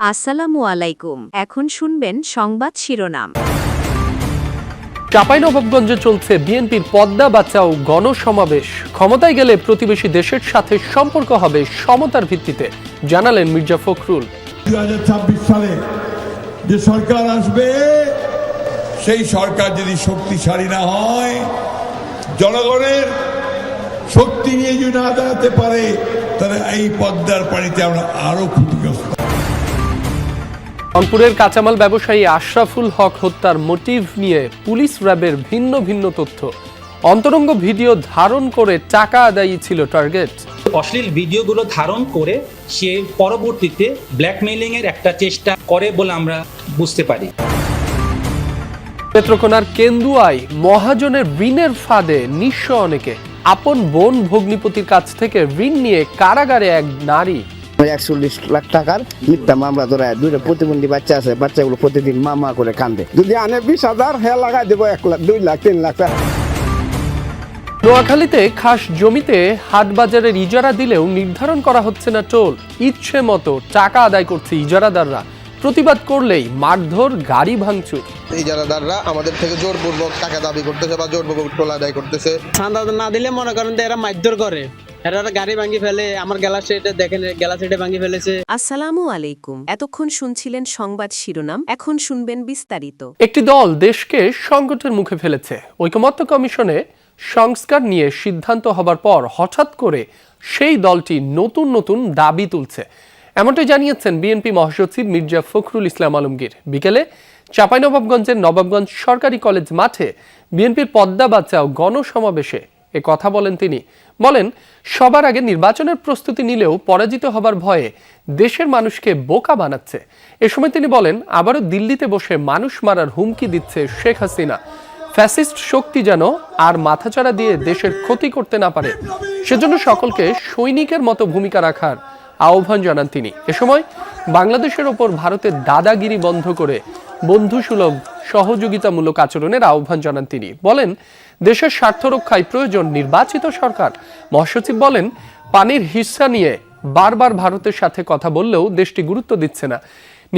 আসসালামু আলাইকুম। এখন শুনবেন সংবাদ শিরোনাম। চাঁপাইনবাবগঞ্জে চলছে বিএনপির পদ্মা বাঁচাও গণসমাবেশ। ক্ষমতায় গেলে প্রতিবেশী দেশের সাথে সম্পর্ক হবে সমতার ভিত্তিতে জানালেন মির্জা ফখরুল। দুই সালে যে সরকার আসবে সেই সরকার যদি শক্তিশালী না হয় জনগণের শক্তি নিয়ে যদি না দাঁড়াতে পারে তাহলে এই পদ্মার পানিতে আমরা আরও ক্ষতিগ্রস্ত। রংপুরের কাঁচামাল ব্যবসায়ী আশরাফুল হক হত্যার মোটিভ নিয়ে পুলিশ র্যাবের ভিন্ন ভিন্ন তথ্য। অন্তরঙ্গ ভিডিও ধারণ করে টাকা আদায়ী ছিল টার্গেট। অশ্লীল ভিডিওগুলো ধারণ করে সে পরবর্তীতে ব্ল্যাকমেইলিং এর একটা চেষ্টা করে বলে আমরা বুঝতে পারি। নেত্রকোনার কেন্দুয়ায় মহাজনের ঋণের ফাঁদে নিঃস্ব অনেকে। আপন বোন ভগ্নিপতির কাছ থেকে ঋণ নিয়ে কারাগারে এক নারী একচল্লিশ লাখ টাকার মিথ্যা মামলা ধরে দুইটা প্রতিবন্ধী বাচ্চা আছে বাচ্চাগুলো প্রতিদিন মামা করে কান্দে। যদি আনে বিশ হাজার হ্যাঁ লাগাই দেবো এক লাখ দুই লাখ তিন লাখ টাকা। নোয়াখালীতে খাস জমিতে হাট বাজারের ইজারা দিলেও নির্ধারণ করা হচ্ছে না টোল। ইচ্ছে মতো টাকা আদায় করছে ইজারাদাররা। প্রতিবাদ করলেই মারধর গাড়ি ভাঙচুর। ইজারাদাররা আমাদের থেকে জোরপূর্বক টাকা দাবি করতেছে বা জোরপূর্বক টোল আদায় করতেছে। চাঁদা না দিলে মনে করেন যে এরা মারধর করে। এরা ওরা গাড়ি ভাঙি ফেলে আমার গ্যালাস সেটে দেখেন গ্যালাস সেটে ভাঙি ফেলেছে। আসসালামু আলাইকুম। এতক্ষণ শুনছিলেন সংবাদ শিরোনাম এখন শুনবেন বিস্তারিত। একটি দল দেশকে সংকটের মুখে ফেলেছে। ঐকমত্য কমিশনে সংস্কার নিয়ে সিদ্ধান্ত হবার পর হঠাৎ করে সেই দলটি নতুন নতুন দাবি তুলছে। এমনটাই জানিয়েছেন বিএনপি মহাসচিব মির্জা ফখরুল ইসলাম আলমগীর। বিকেলে চাঁপাইনবাবগঞ্জের নবাবগঞ্জ সরকারি কলেজ মাঠে বিএনপির পদ্মা বাঁচাও গণসমাবেশে এ কথা বলেন তিনি। বলেন, সবার আগে নির্বাচনের প্রস্তুতি নিলেও পরাজিত হবার ভয়ে দেশের মানুষকে বোকা বানাচ্ছে। এ সময় তিনি বলেন, আবারও দিল্লিতে বসে মানুষ মারার হুমকি দিচ্ছে শেখ হাসিনা। ফ্যাসিস্ট শক্তি যেন আর মাথাচাড়া দিয়ে দেশের ক্ষতি করতে না পারে। সেজন্য সকলকে সৈনিকের মতো ভূমিকা রাখার আহ্বান জানান তিনি। এ সময় বাংলাদেশের ওপর ভারতের দাদাগিরি বন্ধ করে বন্ধুসুলভ সহযোগিতামূলক আচরণের আহ্বান জানান তিনি। বলেন, দেশের স্বার্থ রক্ষায় প্রয়োজন নির্বাচিত সরকার। মহাসচিব বলেন, পানির হিস্সা নিয়ে বারবার ভারতের সাথে কথা বললেও দেশটি গুরুত্ব দিচ্ছে না।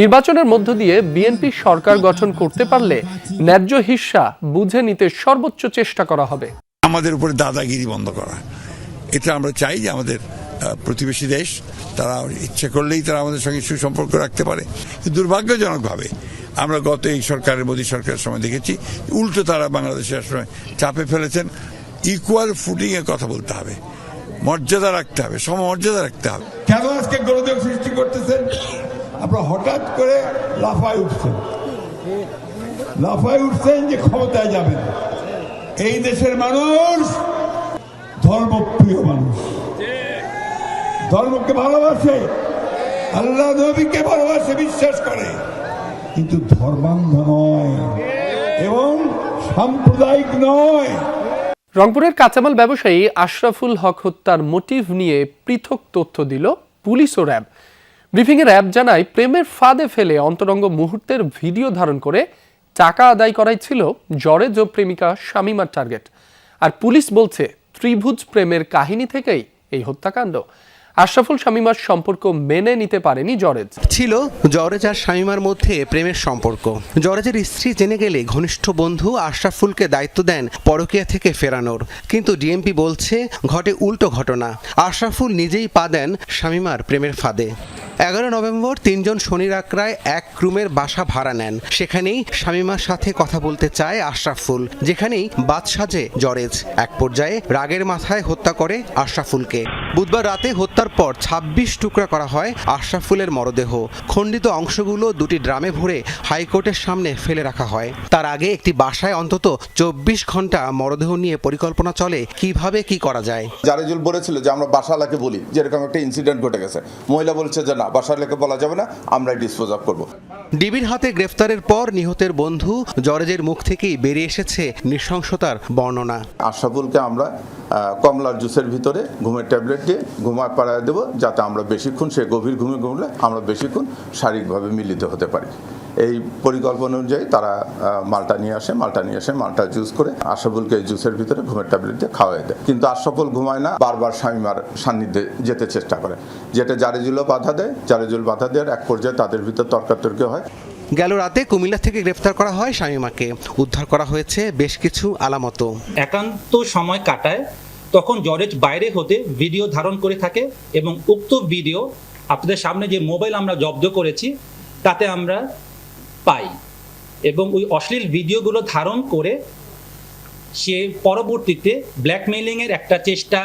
নির্বাচনের মধ্য দিয়ে বিএনপি সরকার গঠন করতে পারলে ন্যায্য হিস্সা বুঝে নিতে সর্বোচ্চ চেষ্টা করা হবে। আমাদের উপরে দাদাগিরি বন্ধ করা। এটা আমরা চাই যে আমাদের প্রতিবেশী দেশ, তারা ইচ্ছে করলেই তারা আমাদের সঙ্গে সুসম্পর্ক রাখতে পারে। দুর্ভাগ্যজনকভাবে আমরা গত এই সরকারের মোদী সরকারের সময় দেখেছি, উল্টো তারা বাংলাদেশের সময় চাপে ফেলেছেন ইকুয়াল ফুটিং এর কথা বলতে হবে, মর্যাদা রাখতে হবে, সমমর্যাদা রাখতে হবে। কেন আজকে গোলযোগ সৃষ্টি করতেছেন? আপনারা হঠাৎ করে লাফায় উঠছেন। লাফায় উঠছেন যে ক্ষমতায় যাবেন। এই দেশের মানুষ ধর্মপ্রিয় মানুষ। ধর্মকে ভালোবাসে, আল্লাহ নবীকে ভালোবাসে, বিশ্বাস করে। কিন্তু ধর্মান্ধ নয়, এবং সাম্প্রদায়িক নয়। রংপুরের কাঁচামাল ব্যবসায়ী আশরাফুল হক হত্যার মোটিভ নিয়ে পৃথক তথ্য দিল পুলিশ ও র্যাব। ব্রিফিংয়ে র্যাব জানায়, প্রেমের ফাঁদে ফেলে অন্তরঙ্গ মুহূর্তের ভিডিও ধারণ করে টাকা আদায় করাই ছিল জরেজ ও প্রেমিকা শামিমার টার্গেট। আর পুলিশ বলছে, ত্রিভুজ প্রেমের কাহিনী থেকেই এই হত্যাকাণ্ড। আশরাফুল শামিমার সম্পর্ক মেনে নিতে পারেনি জরেজ। ছিল জরেজ আর শামিমার মধ্যে প্রেমের সম্পর্ক। জরেজের স্ত্রী জেনে গেলে ঘনিষ্ঠ বন্ধু আশরাফুলকে দায়িত্ব দেন পরকিয়া থেকে ফেরানোর। কিন্তু ডিএমপি বলছে, ঘটে উল্টো ঘটনা। আশরাফুল নিজেই পা দেন শামিমার প্রেমের ফাঁদে। এগারো নভেম্বর তিনজন শনির আকড়ায় এক রুমের বাসা ভাড়া নেন। সেখানেই শামিমার সাথে কথা বলতে চায় আশরাফুল, যেখানেই বাদ সাজে জরেজ। এক পর্যায়ে রাগের মাথায় হত্যা করে আশরাফুলকে। বুধবার রাতে হত্যার পর ২৬ টুকরা করা হয় আশরাফুলের মরদেহ। খণ্ডিত অংশগুলো দুটি ড্রামে ভরে হাইকোর্টের সামনে ফেলে রাখা হয়। তার আগে একটি বাসায় অন্তত চব্বিশ ঘণ্টা মরদেহ নিয়ে পরিকল্পনা চলে। কীভাবে কি করা যায়? জারেজুল বলেছিল যে আমরা বাসালাকে বলি যে এরকম একটা ইনসিডেন্ট ঘটে গেছে। মহিলা বলছে যে না বাসালাকে বলা যাবে না আমরাই ডিসপোজ অফ করব। ডিবির হাতে গ্রেফতারের পর নিহতের বন্ধু জরেজের মুখ থেকেই বেরিয়ে এসেছে নৃশংসতার বর্ণনা। আশরাফুলকে আমরা কমলার জুসের ভিতরে ঘুমের ট্যাবলেট দিয়ে ঘুমায় পাড়ায় দেবো যাতে আমরা বেশিক্ষণ সে গভীর ঘুমে ঘুমলে আমরা বেশিক্ষণ শারীরিকভাবে মিলিত হতে পারি। এই পরিকল্পনা অনুযায়ী তারা মালটা নিয়ে আসে মালটা নিয়ে আসে মালটা জুস করে আশরাফুলকে এই জুসের ভিতরে ঘুমের ট্যাবলেট দিয়ে খাওয়াই দেয়। কিন্তু আশরাফুল ঘুমায় না বারবার স্বামীমার সান্নিধ্যে যেতে চেষ্টা করে। যেটা জারেজুলও বাধা দেয় জারেজুল বাধা দেওয়ার এক পর্যায়ে তাদের ভিতর তর্কাতর্কি হয়। গেল রাতে কুমিল্লা থেকে গ্রেফতার করা হয় শামীমাকে। উদ্ধার করা হয়েছে বেশ কিছু আলামত। একান্ত সময় কাটায় তখন জরেজ বাইরে হতে ভিডিও ধারণ করে থাকে এবং উক্ত ভিডিও আপনাদের সামনে যে মোবাইল আমরা জব্দ করেছি তাতে আমরা পাই। এবং ওই অশ্লীল ভিডিওগুলো ধারণ করে সে পরবর্তীতে ব্ল্যাকমেইলিংয়ের একটা চেষ্টা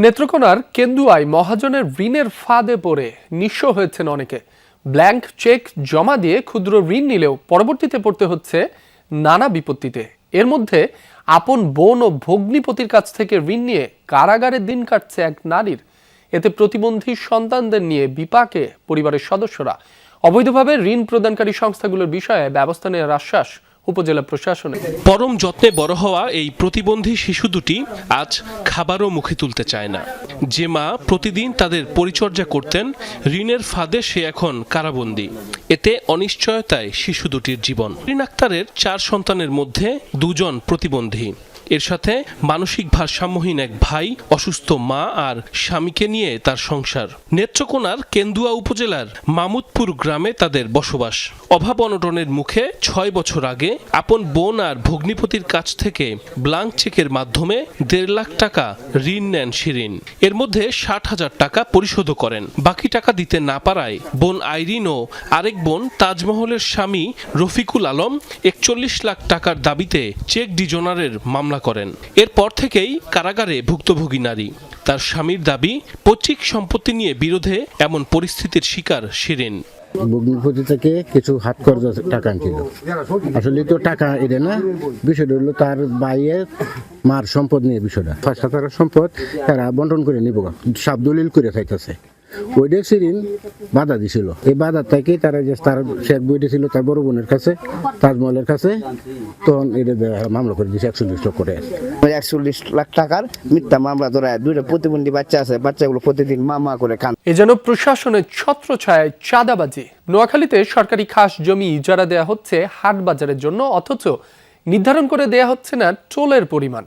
নেত্রকোনার কেন্দুয়ায় মহাজনের ঋণের ফাঁদে পড়ে নিঃস্ব হয়েছেন অনেকে। ব্ল্যাঙ্ক চেক জমা দিয়ে ক্ষুদ্র ঋণ নিলেও পরবর্তীতে পড়তে হচ্ছে নানা বিপত্তিতে। এর মধ্যে আপন বোন ও ভগ্নিপতির কাছ থেকে ঋণ নিয়ে কারাগারে দিন কাটছে এক নারীর। এতে প্রতিবন্ধী সন্তানদের নিয়ে বিপাকে পরিবারের সদস্যরা অবৈধভাবে ঋণ প্রদানকারী সংস্থাগুলোর বিষয়ে ব্যবস্থা নেওয়ার আশ্বাস উপজেলা প্রশাসনের পরম যত্নে বড় হওয়া এই প্রতিবন্ধী শিশু দুটি আজ খাবারও মুখে তুলতে চায় না। যে মা প্রতিদিন তাদের পরিচর্যা করতেন, ঋণের ফাঁদে সে এখন কারাবন্দী। এতে অনিশ্চয়তায় শিশু দুটির জীবন। ঋণ আক্তারের চার সন্তানের মধ্যে দুজন প্রতিবন্ধী। এর সাথে মানসিক ভারসাম্যহীন এক ভাই, অসুস্থ মা আর স্বামীকে নিয়ে তার সংসার। নেত্রকোনার কেন্দুয়া উপজেলার মামুদপুর গ্রামে তাদের বসবাস। অভাব অনটনের মুখে ছয় বছর আগে আপন বোন আর ভগ্নিপতির কাছ থেকে ব্লাঙ্ক চেকের মাধ্যমে দেড় লাখ টাকা ঋণ নেন শিরিন। এর মধ্যে ষাট হাজার টাকা পরিশোধ করেন। বাকি টাকা দিতে না পারায় বোন আইরিন ও আরেক বোন তাজমহলের স্বামী রফিকুল আলম একচল্লিশ লাখ টাকার দাবিতে চেক ডিজনারের মামলা করেন। এরপর থেকেই কারাগারে ভুক্তভোগী নারী। তার স্বামীর দাবি, পৈতৃক সম্পত্তি নিয়ে বিরোধে এমন পরিস্থিতির শিকার শিরিন ভগ্নিপতি থেকে কিছু হাত খরচ টাকা আনছিল। আসলে তো টাকা এটা না, বিষয়টা হলো তার বাইয়ের মার সম্পদ নিয়ে বিষয়টা। হাজার সম্পদ তারা বন্টন করে নিব সাব দলিল করে খাইতেছে। বাধা দিছিল। এই বাধা থেকে তারা যে তার শেখ বইটা ছিল তার বড় বোনের কাছে তাজমহলের কাছে তখন এটা মামলা করে দিয়েছে একচল্লিশ লক্ষ করে একচল্লিশ লাখ টাকার মিথ্যা মামলা ধরা দুইটা প্রতিবন্ধী বাচ্চা আছে বাচ্চাগুলো প্রতিদিন মা মা করে কান এ যেন প্রশাসনের ছত্রছায়ায় চাঁদাবাজি। নোয়াখালীতে সরকারি খাস জমি ইজারা দেয়া হচ্ছে হাট বাজারের জন্য অথচ নির্ধারণ করে দেয়া হচ্ছে না টোলের পরিমাণ।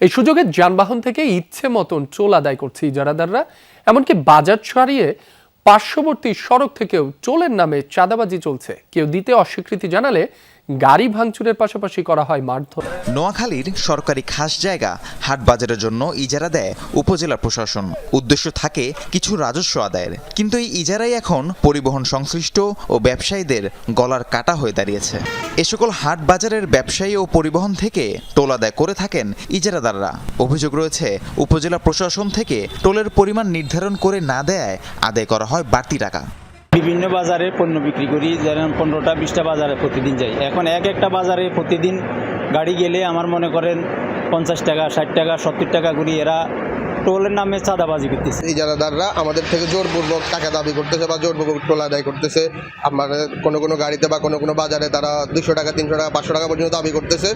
এই সুযোগে যানবাহন থেকে ইচ্ছে মতন টোল আদায় করছে ইজারাদাররা। এমনকি বাজার ছাড়িয়ে পার্শ্ববর্তী সড়ক থেকেও চোলের নামে চাঁদাবাজি চলছে। কেউ দিতে অস্বীকৃতি জানালে গাড়ি ভাঙচুরের পাশাপাশি করা হয় মারধর। নোয়াখালীর সরকারি খাস জায়গা হাট বাজারের জন্য ইজারা দেয় উপজেলা প্রশাসন। উদ্দেশ্য থাকে কিছু রাজস্ব আদায়ের। কিন্তু এই ইজারাই এখন পরিবহন সংশ্লিষ্ট ও ব্যবসায়ীদের গলার কাটা হয়ে দাঁড়িয়েছে। এ সকল হাট বাজারের ব্যবসায়ী ও পরিবহন থেকে টোল আদায় করে থাকেন ইজারাদাররা। অভিযোগ রয়েছে, উপজেলা প্রশাসন থেকে টোলের পরিমাণ নির্ধারণ করে না দেয়, আদায় করা হয় বাড়তি টাকা। বিভিন্ন বাজারে পণ্য বিক্রি করি, যেমন পনেরোটা, বিশটা বাজারে প্রতিদিন যাই। এখন এক একটা বাজারে প্রতিদিন গাড়ি গেলে আমার মনে করেন পঞ্চাশ টাকা, ষাট টাকা, সত্তর টাকা করি এরা টোলের নামে চাঁদাবাজি করতেছে। ইজারাদাররা আমাদের থেকে জোরপূর্বক টাকা দাবি করতেছে বা জোরপূর্বক টোল আদায় করতেছে আমার কোনো কোনো গাড়িতে বা কোনো কোনো বাজারে তারা দুশো টাকা, তিনশো টাকা, পাঁচশো টাকা পর্যন্ত দাবি করতেছে।